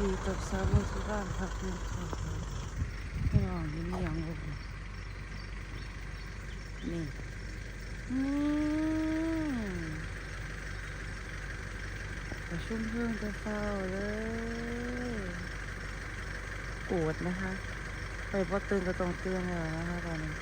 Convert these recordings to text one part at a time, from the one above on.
ดีกับสาวมุสลิมพักนึงค่ะพี่น้องเห็นอหย่างบ่นี่อืมประชุมเพิ่งจะเฝ้าเลยโกรธนะคะ ไปพอตื่นก็ต้องเตือนแล้วนะคะตอนนี้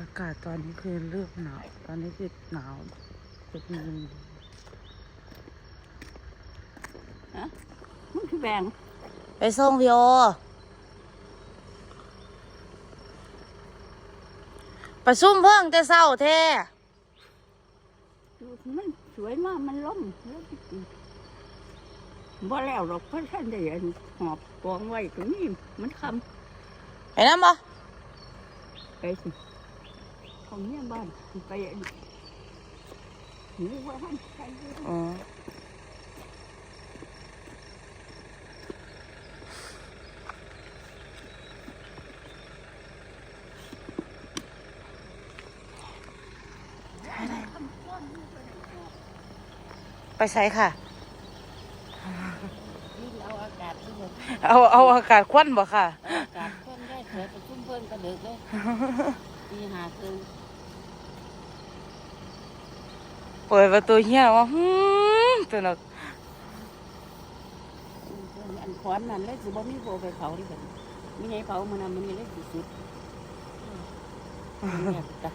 อากาศตอนนี้คือเริ่มหนาว ตอนนี้คือหนาวเป็นเย็นมันคือแบ่งไปส่งพี่โอ ประชุมเพิ่งแต่เศร้าแท้ดูมันสวยมาก มันล้มล้มจริงบ่แล้วหรอกเพราะท่านได้อันหอบกองไว้ตรงนี้มันคไปน้ำบ่ำไปสิ ของเนี่ยบ้านไปอันนี่ว่าท่านไปอยู่อ๋อไปใส่ค่ะนี่เอาอากาศที่แบบเอาเอาอากาศควันบ่ค่ะ อากาศเพิ่นได้เสือประชุมเพิ่นก็เดือดเลย ตีหาคือเปิดประตูเฮียว่าหืมตัวนักอันขวานนั่นเลยสิบ่มีโบไปเผาดิบัดนี้มีไงเผามันน่ะมันนี่เลยสิสุดเนี่ยกัน